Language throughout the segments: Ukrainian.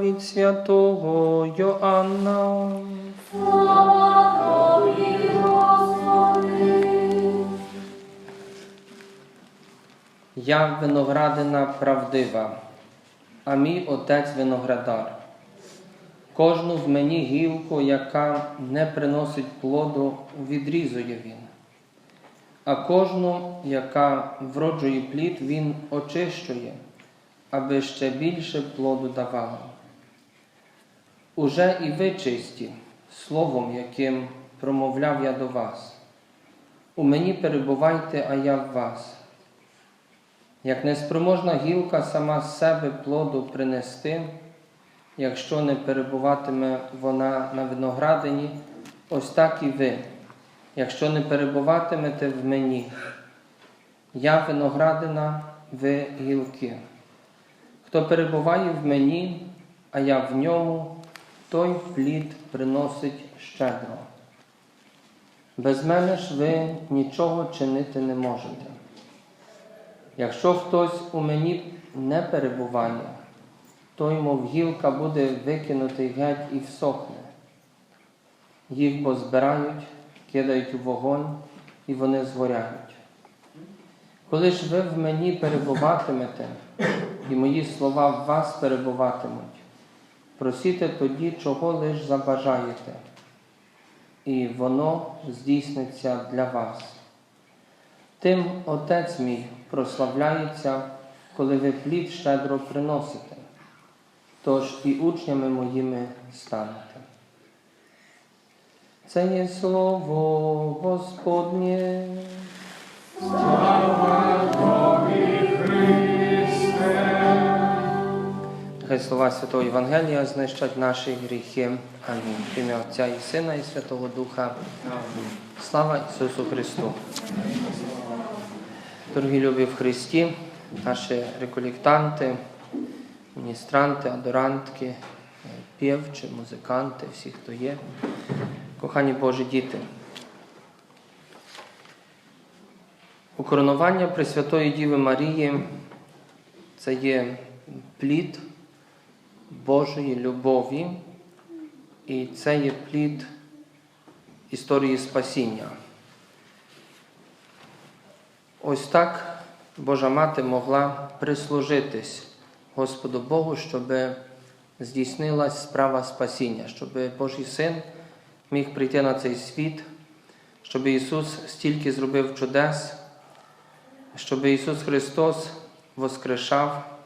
від святого Йоанна. Я виноградина правдива, а мій отець виноградар. Кожну в мені гілку, яка не приносить плоду, відрізує він, а кожну, яка вроджує плід, він очищує, аби ще більше плоду давала. Уже і ви чисті, словом, яким промовляв я до вас. У мені перебувайте, а я в вас. Як неспроможна гілка сама з себе плоду принести, якщо не перебуватиме вона на виноградині, ось так і ви, якщо не перебуватимете в мені. Я виноградина, ви гілки. Хто перебуває в мені, а я в ньому, той плід приносить щедро. Без мене ж ви нічого чинити не можете. Якщо хтось у мені не перебуває, той, мов гілка, буде викинутий геть і всохне. Їх бо збирають, кидають у вогонь, і вони згоряють. Коли ж ви в мені перебуватимете, і мої слова в вас перебуватимуть, просіте тоді, чого лиш забажаєте, і воно здійсниться для вас. Тим Отець мій прославляється, коли ви плід щедро приносите, тож і учнями моїми станете. Це є слово Господнє. Хай слова Святого Євангелія знищать наші гріхи. Амінь. В ім'я Отця і Сина, і Святого Духа. Слава Ісусу Христу. Дорогі любі в Христі, наші реколектанти, міністранти, адорантки, півчі, музиканти, всі, хто є, кохані Божі діти. Укоронування Пресвятої Діви Марії це є плід Божої любові, і це є плід історії спасіння. Ось так Божа Мати могла прислужитись Господу Богу, щоб здійснилась справа спасіння, щоб Божий Син міг прийти на цей світ, щоб Ісус стільки зробив чудес, щоб Ісус Христос воскрешав,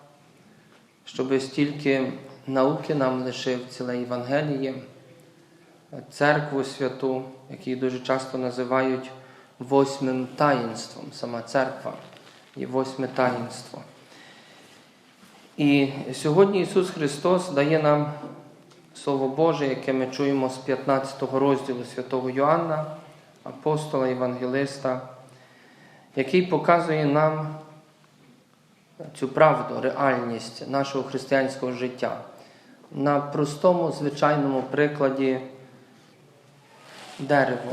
щоб стільки науки нам лишив ціле Євангеліє, церкву святу, яку дуже часто називають восьмим таїнством. Сама церква є восьме таїнство. І сьогодні Ісус Христос дає нам Слово Боже, яке ми чуємо з 15 розділу святого Йоанна, апостола Євангелиста, який показує нам цю правду, реальність нашого християнського життя на простому, звичайному прикладі дерево,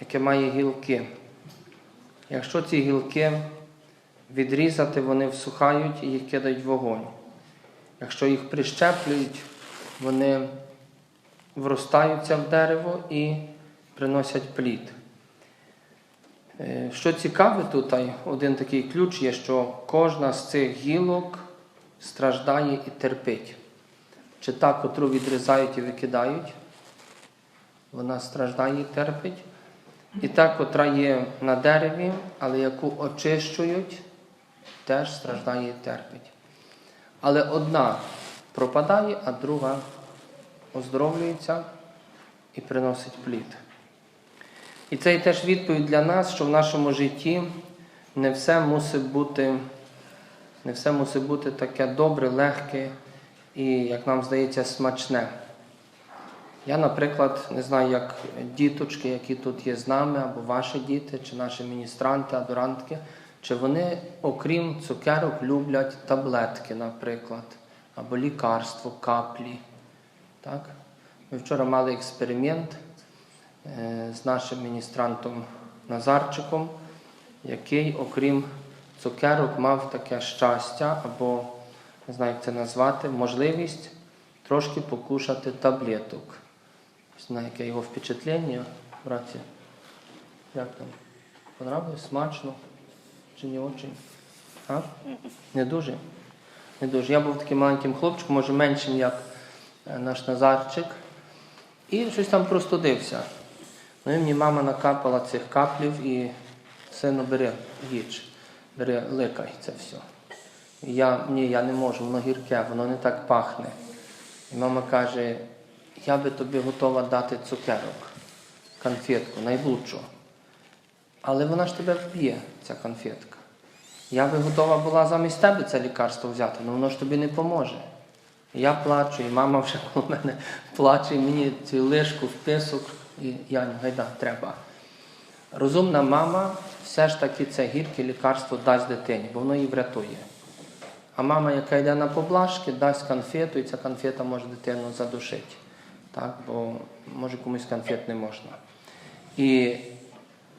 яке має гілки. Якщо ці гілки відрізати, вони всухають і їх кидають вогонь. Якщо їх прищеплюють, вони вростаються в дерево і приносять плід. Що цікаве тут, один такий ключ є, що кожна з цих гілок страждає і терпить. Чи та, котру відрізають і викидають, вона страждає терпить. І та, котра є на дереві, але яку очищують, теж страждає і терпить. Але одна пропадає, а друга оздоровлюється і приносить плід. І це і теж відповідь для нас, що в нашому житті не все мусить бути, не все мусить бути таке добре, легке і, як нам здається, смачне. Я, наприклад, не знаю, як діточки, які тут є з нами, або ваші діти, чи наші міністранти, адорантки, чи вони, окрім цукерок, люблять таблетки, наприклад, або лікарство, каплі. Так? Ми вчора мали експеримент з нашим міністрантом Назарчиком. який, окрім цукерок, мав таке щастя або, не знаю, як це назвати, можливість трошки покушати таблеток. Знаю, яке його впечатлення, браті. Як там? Понравилось? Смачно? Чи не? А? Не дуже? Не дуже. Я був таким маленьким хлопчиком, може меншим, як е, наш Назарчик. І щось там простудився. Ну і мені мама накапала цих каплів і сину бери їж, бери ликай це все. Я, ні, я не можу, воно гірке, воно не так пахне. І мама каже, я би тобі готова дати цукерок, конфетку, найлучшу. Але вона ж тебе вб'є, ця конфетка. Я би готова була замість тебе це лікарство взяти, але воно ж тобі не поможе. Я плачу, і мама вже коло мене плаче, і мені цю лишку в писок, і я гайда, треба. Розумна мама все ж таки це гірке лікарство дасть дитині, бо воно її врятує. А мама, яка йде на поблажки, дасть конфету, і ця конфета може дитину задушити. Так? Бо може комусь конфет не можна. І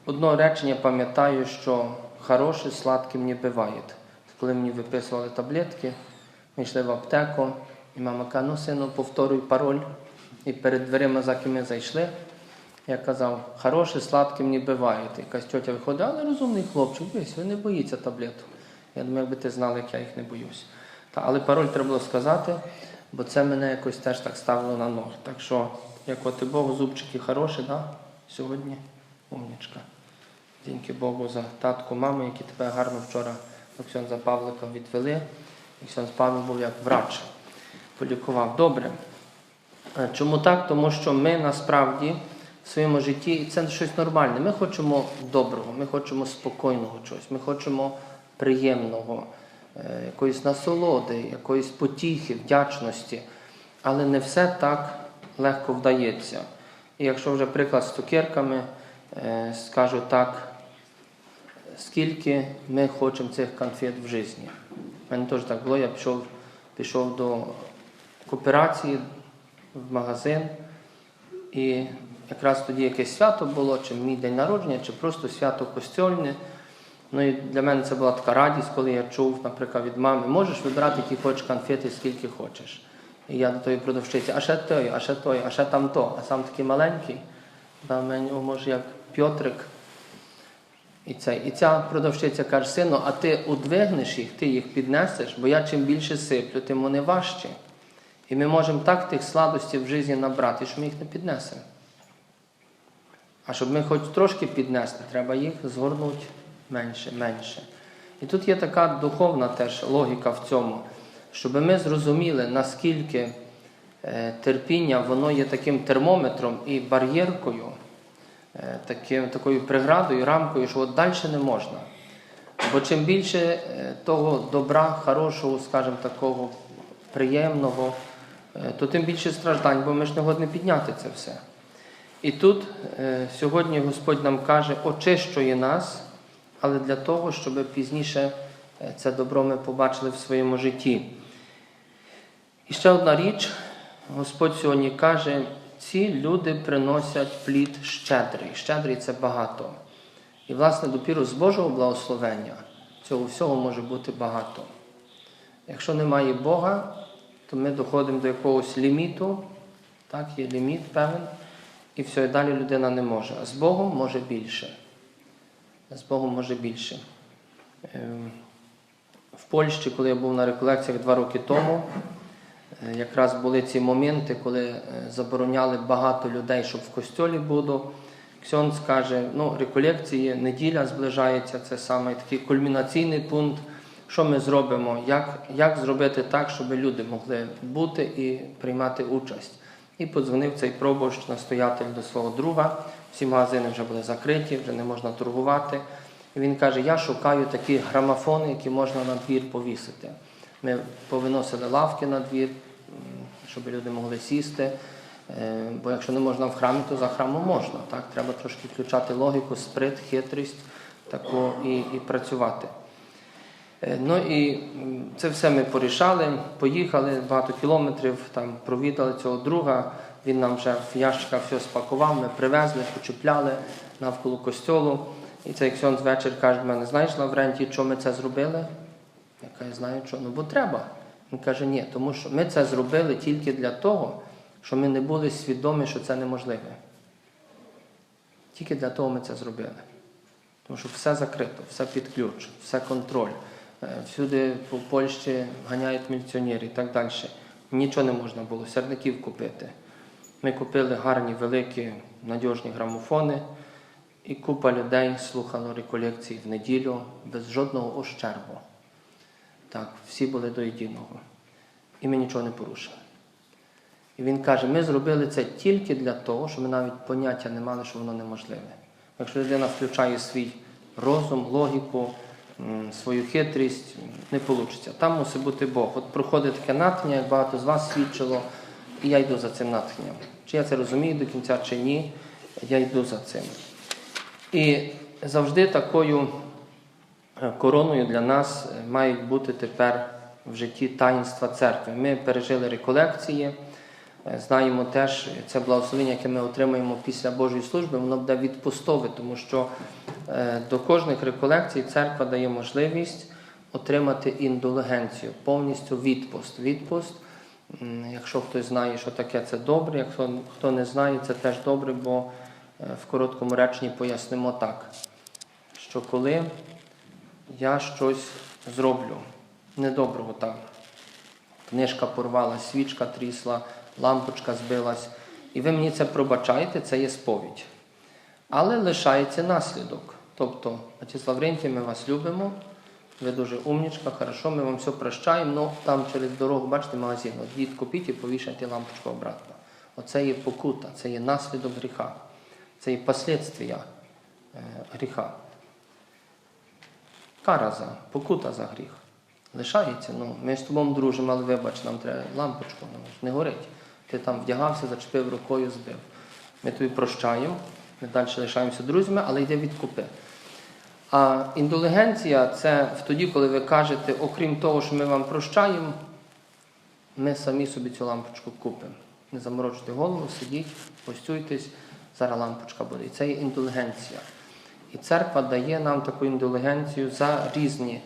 одно речення пам'ятаю, що хороше сладким не буває. Коли мені виписували таблетки, ми йшли в аптеку, і мама каже, ну сину, повторюй пароль. І перед дверима, за ким ми зайшли, я казав, хороше сладким не буває. Якась тьотя виходить, але розумний хлопчик, дивись, він не боїться таблеток. Я думаю, якби ти знали, як я їх не боюсь. Та, але пароль треба було сказати, бо це мене якось теж так ставило на ноги. Так що, дякувати Богу, зубчики хороші, да? сьогодні умнічка. Дякую Богу за татку, маму, які тебе гарно вчора до Ксьонза Павлика відвели. І Ксьонз Павло був як врач, полікував. Добре. Е, Чому так? Тому що ми насправді в своєму житті, і це щось нормальне, ми хочемо доброго, ми хочемо спокійного чогось, ми хочемо приємного, е, якоїсь насолоди, якоїсь потіхи, вдячності. Але не все так легко вдається. І якщо вже приклад з цукерками, е, скажу так, скільки ми хочемо цих конфет в житті. У мене теж так було, я пішов, пішов до кооперації в магазин, і якраз тоді якесь свято було, чи мій день народження, чи просто свято костьольне. Ну і для мене це була така радість, коли я чув, наприклад, від мами, можеш вибирати, які хочеш конфети, скільки хочеш. І я до тої продавщиці, а ще той, а ще той, а ще там то, а сам такий маленький, да, мені, о, може, як Пьотрик. І, це, і ця продавщиця каже, сину, а ти удвигнеш їх, ти їх піднесеш, бо я чим більше сиплю, тим вони важчі. І ми можемо так тих сладостей в житті набрати, що ми їх не піднесемо. А щоб ми хоч трошки піднесли, треба їх згорнути менше, менше. І тут є така духовна теж логіка в цьому, щоб ми зрозуміли, наскільки е, терпіння воно є таким термометром і бар'єркою, е, таким, такою преградою, рамкою, що от далі не можна. Бо чим більше е, того добра, хорошого, скажімо, такого приємного, то тим більше страждань, бо ми ж не годні підняти це все. І тут сьогодні Господь нам каже, очищує нас, але для того, щоб пізніше е, це добро ми побачили в своєму житті. І ще одна річ, Господь сьогодні каже, ці люди приносять плід щедрий. Щедрий це багато. І, власне, допіру з Божого благословення цього всього може бути багато. Якщо немає Бога, то ми доходимо до якогось ліміту, так, є ліміт певен, і все, і далі людина не може. А з Богом може більше. З Богом може більше. Ем, В Польщі, коли я був на реколекціях два роки тому, е, якраз були ці моменти, коли е, забороняли багато людей, щоб в костьолі було. Ксьон скаже, ну, реколекції, неділя зближається, це саме такий кульмінаційний пункт. Що ми зробимо? Як, як зробити так, щоб люди могли бути і приймати участь? І подзвонив цей пробощ, настоятель до свого друга. Всі магазини вже були закриті, вже не можна торгувати. І він каже: Я шукаю такі грамофони, які можна на двір повісити. Ми повиносили лавки на двір, щоб люди могли сісти. Е, Бо якщо не можна в храмі, то за храмом можна. Так? Треба трошки включати логіку, сприт, хитрість таку і, і працювати. Е, Ну і це все ми порішали, поїхали багато кілометрів, там провідали цього друга. Він нам вже в ящиках все спакував, ми привезли, почепляли навколо костьолу. І цей ксьонз вечір каже мене, знаєш, Лаврентій, що ми це зробили? Я кажу, знаю, що, ну бо треба. Він каже, ні, тому що ми це зробили тільки для того, що ми не були свідомі, що це неможливе. Тільки для того ми це зробили. Тому що все закрито, все під ключ, все контроль. Е, Всюди по Польщі ганяють міліціонери і так далі. Нічого не можна було, сірників купити. Ми купили гарні, великі, надіжні грамофони, і купа людей слухало реколекції в неділю без жодного ощербу. Так, всі були до єдиного. І ми нічого не порушили. І він каже, ми зробили це тільки для того, що ми навіть поняття не мали, що воно неможливе. Якщо людина включає свій розум, логіку, свою хитрість, не вийде. Там мусить бути Бог. От проходить таке натхнення, як багато з вас свідчило, і я йду за цим натхненням. Чи я це розумію до кінця, чи ні, я йду за цим. І завжди такою е, короною для нас е, мають бути тепер в житті таїнства церкви. Ми пережили реколекції. Е, Знаємо теж це благословення, яке ми отримаємо після Божої служби, воно буде відпустове, тому що до кожних реколекцій церква дає можливість отримати індулгенцію, повністю відпуст. Відпуст, якщо хтось знає, що таке, це добре, якщо хто не знає, це теж добре, бо е, в короткому реченні пояснимо так, що коли я щось зроблю недоброго там, книжка порвалась, свічка трісла, лампочка збилась. І ви мені це пробачаєте, це є сповідь. Але лишається наслідок. Тобто, отець Лаврентій, ми вас любимо, ви дуже умнічка, хорошо, ми вам все прощаємо, але там через дорогу, бачите, магазин, от дід купіть і повішайте лампочку обратно. Оце є покута, це є наслідок гріха, це є послідствия е, гріха. Кара за, покута за гріх. Лишається, ну, ми з тобою дружимо, але вибач, нам треба лампочку, ну, не горить. Ти там вдягався, зачепив рукою, збив. Ми тобі прощаємо, ми далі лишаємося друзями, але йде відкупи. А індулгенція це тоді, коли ви кажете, окрім того, що ми вам прощаємо, ми самі собі цю лампочку купимо. Не заморочуйте голову, сидіть, постюйтесь, зараз лампочка буде. І це є індулгенція. І церква дає нам таку індулгенцію за різні,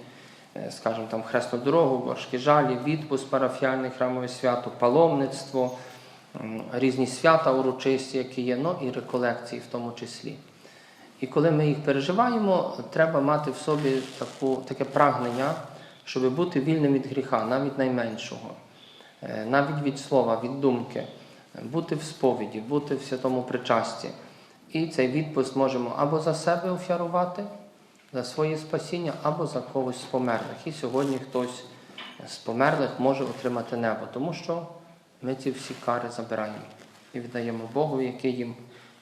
е, скажімо, там хресну дорогу, важкі жалі, відпуск парафіальне храмове свято, паломництво, різні свята урочисті, які є, ну і реколекції в тому числі. І коли ми їх переживаємо, треба мати в собі таку, таке прагнення, щоб бути вільним від гріха, навіть найменшого, Е, навіть від слова, від думки, бути в сповіді, бути в святому причасті. І цей відпуст можемо або за себе офярувати, за своє спасіння, або за когось з померлих. І сьогодні хтось з померлих може отримати небо, тому що ми ці всі кари забираємо і віддаємо Богу, який їм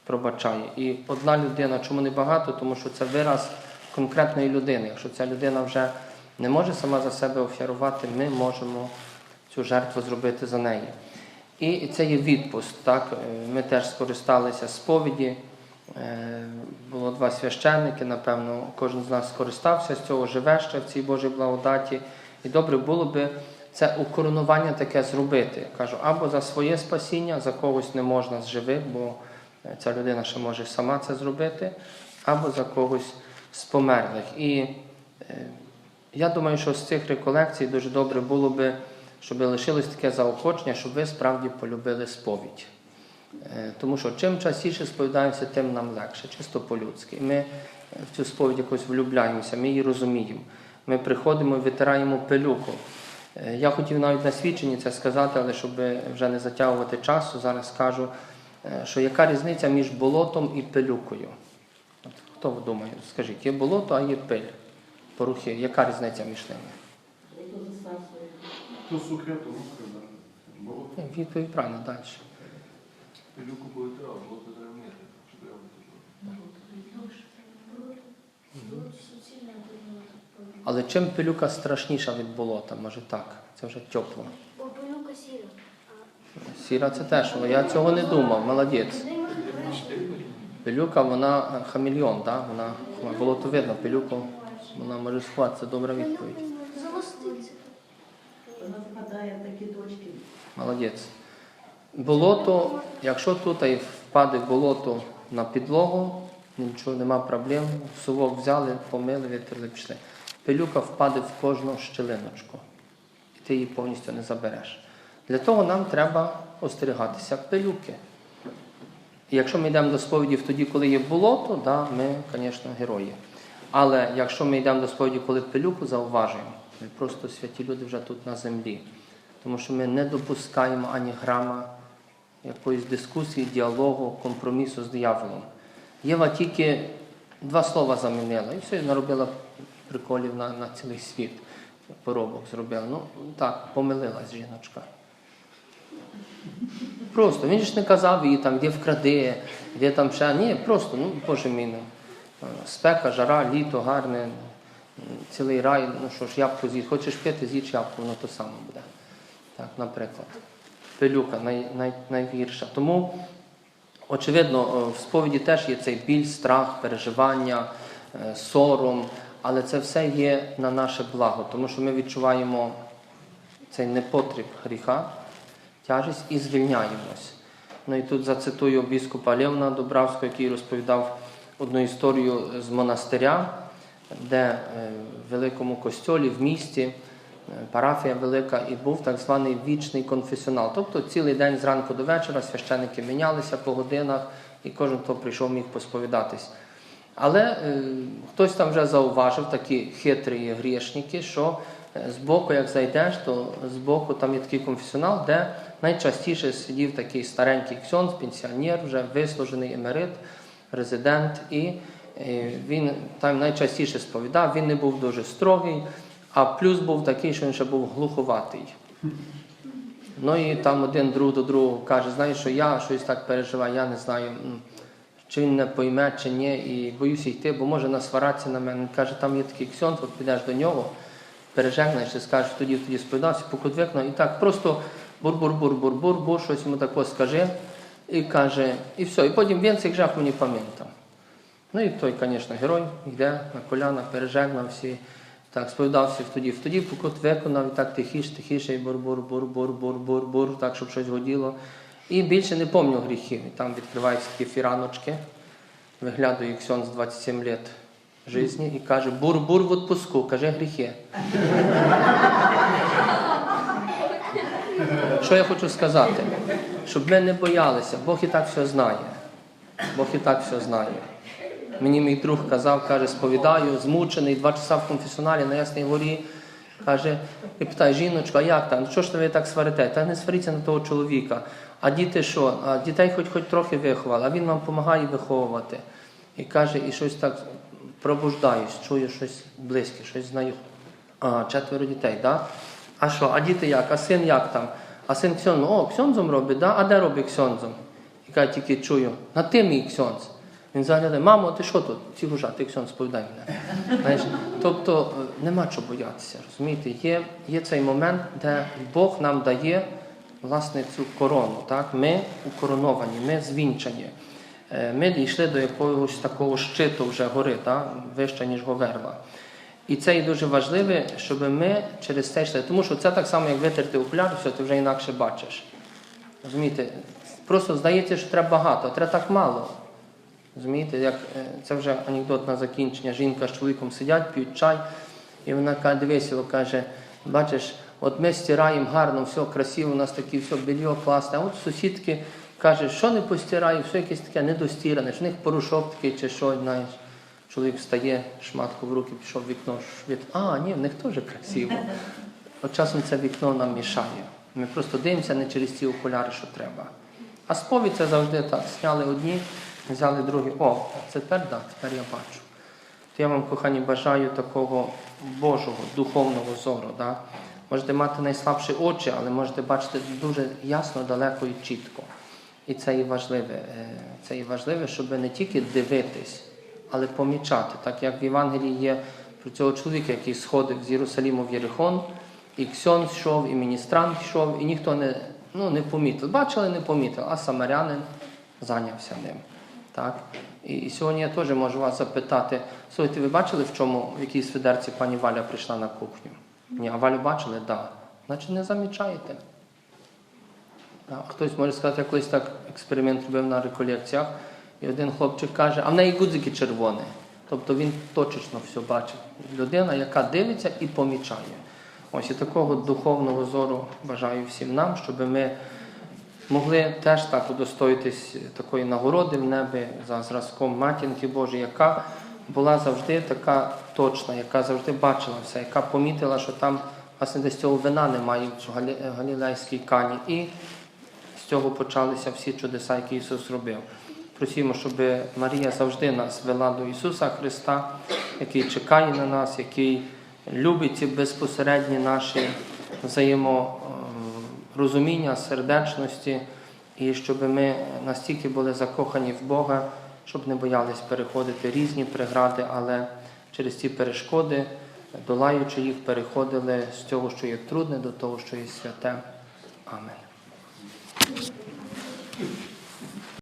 пробачає. І одна людина, чому не багато, тому що це вираз конкретної людини. Якщо ця людина вже не може сама за себе офярувати, ми можемо цю жертву зробити за неї. І це є відпуст. Так? Е, Ми теж скористалися сповіді. Е, Було два священники, напевно, кожен з нас скористався з цього, живе ще в цій Божій благодаті. І добре було би це укоронування таке зробити. Кажу, або за своє спасіння, за когось не можна з живих, бо ця людина ще може сама це зробити, або за когось з померлих. І е, я думаю, що з цих реколекцій дуже добре було би, щоб лишилось таке заохочення, щоб ви справді полюбили сповідь. Е, Тому що чим частіше сповідаємося, тим нам легше, чисто по-людськи. Ми е, в цю сповідь якось влюбляємося, ми її розуміємо. Ми приходимо і витираємо пилюку. Я хотів навіть на свідченні це сказати, але щоб вже не затягувати часу, зараз скажу, що яка різниця між болотом і пилюкою. От хто ви думає? Скажіть, є болото, а є пиль, порухи. Яка різниця між ними? То сухе, то русське, да. Відповідь правильно далі. Пилюку буде треба, болото треба треба Але чим пилюка страшніша від болота? Може так, це вже тепло. Попелюка сіра. Сіра це теж, я цього не думав, молодець. Пилюка, вона е, хамільйон, да? вона болото видно, пилюку вона може сховати, це добра відповідь. Вона впадає в такі точки. Молодець. Болото, якщо тут і впаде болото на підлогу, нічого нема проблем. Совок взяли, помили, витерли, пішли. Пилюка впаде в кожну щелиночку, і ти її повністю не забереш. Для того нам треба остерігатися пилюки. І якщо ми йдемо до сповідів тоді, коли є болото, да, ми, звісно, герої. Але якщо ми йдемо до сповіді, коли пилюку зауважуємо, ми просто святі люди вже тут на землі. Тому що ми не допускаємо ані грама якоїсь дискусії, діалогу, компромісу з дияволом. Єва тільки два слова замінила і все, наробила приколів на, на цілий світ. Поробок зробила. Ну так, помилилась жіночка. Просто він ж не казав їй там, де вкради, де там ще. Ні, просто, ну, Боже мій, ну, е, спека, жара, літо, гарне, цілий рай, ну що ж, ябку з'їсть. Хочеш пити, з'їж ябку, воно то саме буде. Так, наприклад. Пилюка най, най, найгірша. Тому, очевидно, е, в сповіді теж є цей біль, страх, переживання, е, сором, але це все є на наше благо, тому що ми відчуваємо цей непотріб гріха, тяжість і звільняємось. Ну і тут зацитую біскупа Левна Добравського, який розповідав одну історію з монастиря, де е, в великому костьолі в місті е, парафія велика, і був так званий вічний конфесіонал. Тобто цілий день зранку до вечора священики мінялися по годинах, і кожен, хто прийшов, міг посповідатись. Але е, хтось там вже зауважив, такі хитрі грішники, що е, збоку, як зайдеш, то збоку там є такий конфесіонал, де найчастіше сидів такий старенький ксьонз, пенсіонер, вже вислужений емерит, резидент, і е, він там найчастіше сповідав, він не був дуже строгий, а плюс був такий, що він ще був глуховатий. Ну і там один друг до другого каже, знаєш, що я щось так переживаю, я не знаю, чи він не пойме, чи ні, і боюся йти, бо може насваратися на мене. Він каже, там є такий ксьонт, от підеш до нього, пережегнеш і скажеш, тоді тоді сповідався, покут і так просто бур-бур-бур-бур-бур, щось йому тако скажи, і каже, і все. І потім він цих жах мені пам'ятав. Ну і той, звісно, герой йде на коляна, пережегнав всі. Так, сповідався тоді, в тоді покут виконав і так тихіше, тихіше, і бур-бур-бур-бур-бур-бур, так, щоб щось годіло. І більше не пам'ятаю гріхів. Там відкриваються такі фіраночки, виглядає Ксьон з 27 літ житті і каже, бур-бур в отпуску, каже гріхи. Що я хочу сказати? Щоб ми не боялися, Бог і так все знає. Бог і так все знає. Мені мій друг казав, каже, сповідаю, змучений, два часа в конфесіоналі на Ясній горі. Каже, і питає, жіночка, а як там? Що ж ви так сварите? Та не сваріться на того чоловіка. А діти що? А дітей хоч хоч трохи виховали, а він вам допомагає виховувати. І каже, і щось так пробуждаюсь, чую щось близьке, щось знаю. А, четверо дітей, да? А що, а діти як? А син як там? А син ксьонзом, о, ксьонзом робить, да? а де робить ксьонзом? І каже, тільки чую, на ти мій ксьонз. Він заглядає, мамо, ти що тут? Ці гужа, ти ксьонз, сповідай мене. Знаєш, тобто нема чого боятися, розумієте? Є, є цей момент, де Бог нам дає власне цю корону. Так? Ми укороновані, ми звінчані. Е, Ми дійшли до якогось такого щиту вже гори, так? вище, ніж Говерла. І це і дуже важливо, щоб ми через це йшли. Тому що це так само, як витерти окуляр, все, ти вже інакше бачиш. Розумієте? Просто здається, що треба багато, а треба так мало. Розумієте, як е, це вже анекдот на закінчення. Жінка з чоловіком сидять, п'ють чай, і вона каже, весело каже, бачиш, от ми стираємо гарно, все красиво, у нас таке все белье класне, а от сусідки каже, що не постираю, все якесь таке недостіране, що в них порошок такий чи що, знаєш. Чоловік встає, шматку в руки, пішов вікно, швид. А, ні, в них теж красиво. От часом це вікно нам мішає. Ми просто дивимося не через ті окуляри, що треба. А сповідь це завжди так. Сняли одні, взяли другі. О, це тепер так, тепер я бачу. То я вам, кохані, бажаю такого Божого, духовного зору. Да? Можете мати найслабші очі, але можете бачити дуже ясно, далеко і чітко. І це і важливе. е, Це і важливе, щоб не тільки дивитись, але помічати. Так як в Євангелії є про цього чоловіка, який сходив з Єрусаліму в Єрихон, і Ксьон йшов, і міністрант йшов, і ніхто не, ну, не помітив. Бачили, не помітив, а самарянин зайнявся ним. Так? І, і сьогодні я теж можу вас запитати, слухайте, ви бачили, в чому, в якій свідерці пані Валя прийшла на кухню? Ні, а Валю бачили? Так. Да. Значить, не замічаєте. А Хтось може сказати, я колись так експеримент робив на реколекціях. І один хлопчик каже, а в неї гудзики червоні. Тобто він точечно все бачить. Людина, яка дивиться і помічає. Ось і такого духовного зору бажаю всім нам, щоб ми могли теж так удостоїтись такої нагороди в небі за зразком матінки Божої, яка була завжди така точна, яка завжди бачила все, яка помітила, що там власне десь цього вина немає в Галі- Галілейській кані. І з цього почалися всі чудеса, які Ісус робив. Просімо, щоб Марія завжди нас вела до Ісуса Христа, який чекає на нас, який любить ці безпосередні наші взаєморозуміння, сердечності, і щоб ми настільки були закохані в Бога, щоб не боялись переходити різні прегради, але через ці перешкоди, долаючи їх, переходили з цього, що є трудне, до того, що є святе. Амен.